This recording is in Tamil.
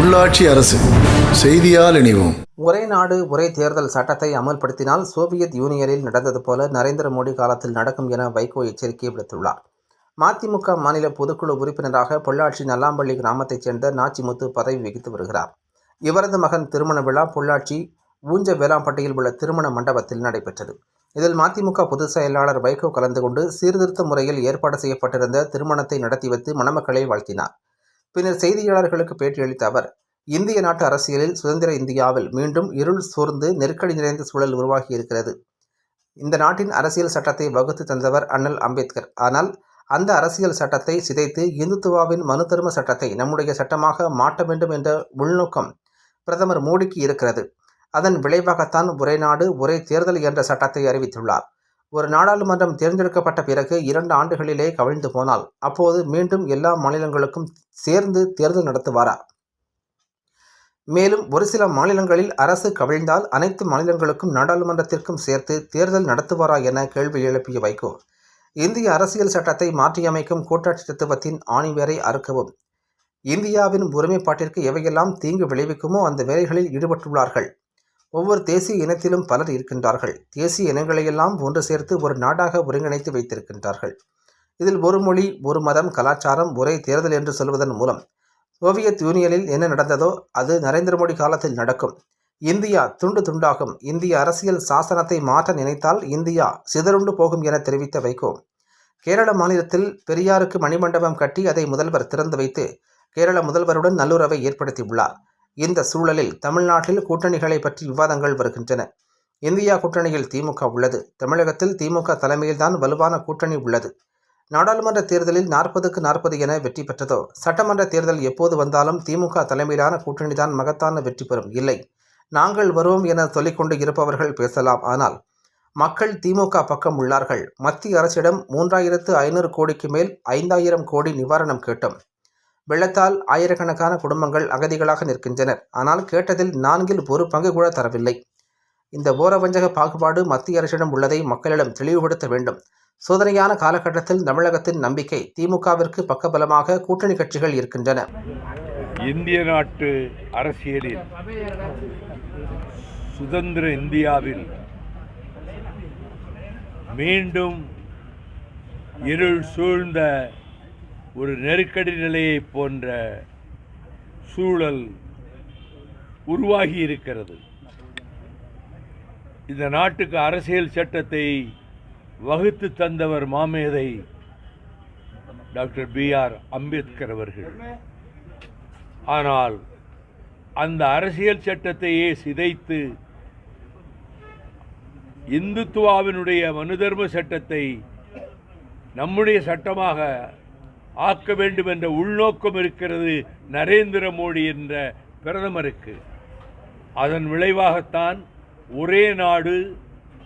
உள்ளாட்சி அரசு. செய்தியால் இணைவோம். ஒரே நாடு ஒரே தேர்தல் சட்டத்தை அமல்படுத்தினால் சோவியத் யூனியனில் நடந்தது போல நரேந்திர மோடி காலத்தில் நடக்கும் என வைகோ எச்சரிக்கை விடுத்துள்ளார். மதிமுக மாநில பொதுக்குழு உறுப்பினராக பொள்ளாச்சி நல்லாம்பள்ளி கிராமத்தைச் சேர்ந்த நாச்சிமுத்து பதவி வகித்து வருகிறார். இவரது மகன் திருமண விழா பொள்ளாச்சி ஊஞ்ச வேளாம்பட்டியில் உள்ள திருமண மண்டபத்தில் நடைபெற்றது. இதில் மதிமுக பொதுச் செயலாளர் வைகோ கலந்து கொண்டு சீர்திருத்த முறையில் ஏற்பாடு செய்யப்பட்டிருந்த திருமணத்தை நடத்தி வைத்து மணமக்களை வாழ்த்தினார். பின்னர் செய்தியாளர்களுக்கு பேட்டியளித்த அவர் இந்திய நாட்டு அரசியலில் சுதந்திர இந்தியாவில் மீண்டும் இருள் சூழ்ந்து நெருக்கடி நிறைந்த சூழல் உருவாகி இருக்கிறது இந்த நாட்டின் அரசியல் சட்டத்தை வகுத்து தந்தவர் அண்ணல் அம்பேத்கர். ஆனால் அந்த அரசியல் சட்டத்தை சிதைத்து இந்துத்துவாவின் மனு தர்ம சட்டத்தை நம்முடைய சட்டமாக மாற்ற வேண்டும் என்ற உள்நோக்கம் பிரதமர் மோடிக்கு இருக்கிறது. அதன் விளைவாகத்தான் ஒரே நாடு ஒரே தேர்தல் என்ற சட்டத்தை அறிவித்துள்ளார். ஒரு நாடாளுமன்றம் தேர்ந்தெடுக்கப்பட்ட பிறகு இரண்டு ஆண்டுகளிலே கவிழ்ந்து போனால் அப்போது மீண்டும் எல்லா மாநிலங்களுக்கும் சேர்ந்து தேர்தல் நடத்துவாரா? மேலும் ஒரு சில மாநிலங்களில் அரசு கவிழ்ந்தால் அனைத்து மாநிலங்களுக்கும் நாடாளுமன்றத்திற்கும் சேர்த்து தேர்தல் நடத்துவாரா என கேள்வி எழுப்பிய வைகோ இந்திய அரசியல் சட்டத்தை மாற்றியமைக்கும் கூட்டாட்சி தத்துவத்தின் ஆணிவேரை அறுக்கவும் இந்தியாவின் ஒருமைப்பாட்டிற்கு எவையெல்லாம் தீங்கு விளைவிக்குமோ அந்த வேலைகளில் ஈடுபட்டுள்ளார்கள். ஒவ்வொரு தேசிய இனத்திலும் பலர் இருக்கின்றார்கள். தேசிய இனங்களையெல்லாம் ஒன்று சேர்த்து ஒரு நாடாக ஒருங்கிணைத்து வைத்திருக்கின்றார்கள். இதில் ஒரு மொழி ஒரு மதம் கலாச்சாரம் ஒரே தேர்தல் என்று சொல்வதன் மூலம் சோவியத் யூனியனில் என்ன நடந்ததோ அது நரேந்திர மோடி காலத்தில் நடக்கும். இந்தியா துண்டு துண்டாகும். இந்திய அரசியல் சாசனத்தை மாற்ற நினைத்தால் இந்தியா சிதறுண்டு போகும் என தெரிவித்த வைகோ கேரள மாநிலத்தில் பெரியாருக்கு மணிமண்டபம் கட்டி அதை முதல்வர் திறந்து வைத்து கேரள முதல்வருடன் நல்லுறவை ஏற்படுத்தியுள்ளார். இந்த சூழலில் தமிழ்நாட்டில் கூட்டணிகளை பற்றி விவாதங்கள் வருகின்றன. இந்தியா கூட்டணியில் திமுக உள்ளது. தமிழகத்தில் திமுக தலைமையில்தான் வலுவான கூட்டணி உள்ளது. நாடாளுமன்ற தேர்தலில் நாற்பதுக்கு நாற்பது என வெற்றி பெற்றதோ சட்டமன்ற தேர்தல் எப்போது வந்தாலும் திமுக தலைமையிலான கூட்டணிதான் மகத்தான வெற்றி பெறும். இல்லை நாங்கள் வருவோம் என சொல்லிக்கொண்டு இருப்பவர்கள் பேசலாம். ஆனால் மக்கள் திமுக பக்கம் உள்ளார்கள். மத்திய அரசிடம் மூன்றாயிரத்து ஐநூறு கோடிக்கு மேல் ஐந்தாயிரம் கோடி நிவாரணம் கேட்டோம். வெள்ளத்தால் ஆயிரக்கணக்கான குடும்பங்கள் அகதிகளாக நிற்கின்றனர் ஆனால் கேட்டதில் நான்கில் ஒரு பங்கு கூட தரவில்லை. இந்த ஓரவஞ்சக பாகுபாடு மத்திய அரசிடம் உள்ளதை மக்களிடம் தெளிவுபடுத்த வேண்டும். சோதனையான காலகட்டத்தில் தமிழகத்தின் நம்பிக்கை திமுகவிற்கு பக்கபலமாக கூட்டணி கட்சிகள் இருக்கின்றன. இந்திய நாட்டு அரசியலில் சுதந்திர இந்தியாவில் மீண்டும் இருள் சூழ்ந்த ஒரு நெருக்கடி நிலையை போன்ற சூழல் உருவாகி இருக்கிறது. இந்த நாட்டுக்கு அரசியல் சட்டத்தை வகுத்து தந்தவர் மாமேதை டாக்டர் பி ஆர் அம்பேத்கர் அவர்கள். ஆனால் அந்த அரசியல் சட்டத்தையே சிதைத்து இந்துத்துவாவினுடைய மனுதர்ம சட்டத்தை நம்முடைய சட்டமாக ஆக்க வேண்டும் என்ற உள்நோக்கம் இருக்கிறது நரேந்திர மோடி என்ற பிரதமருக்கு. அதன் விளைவாகத்தான் ஒரே நாடு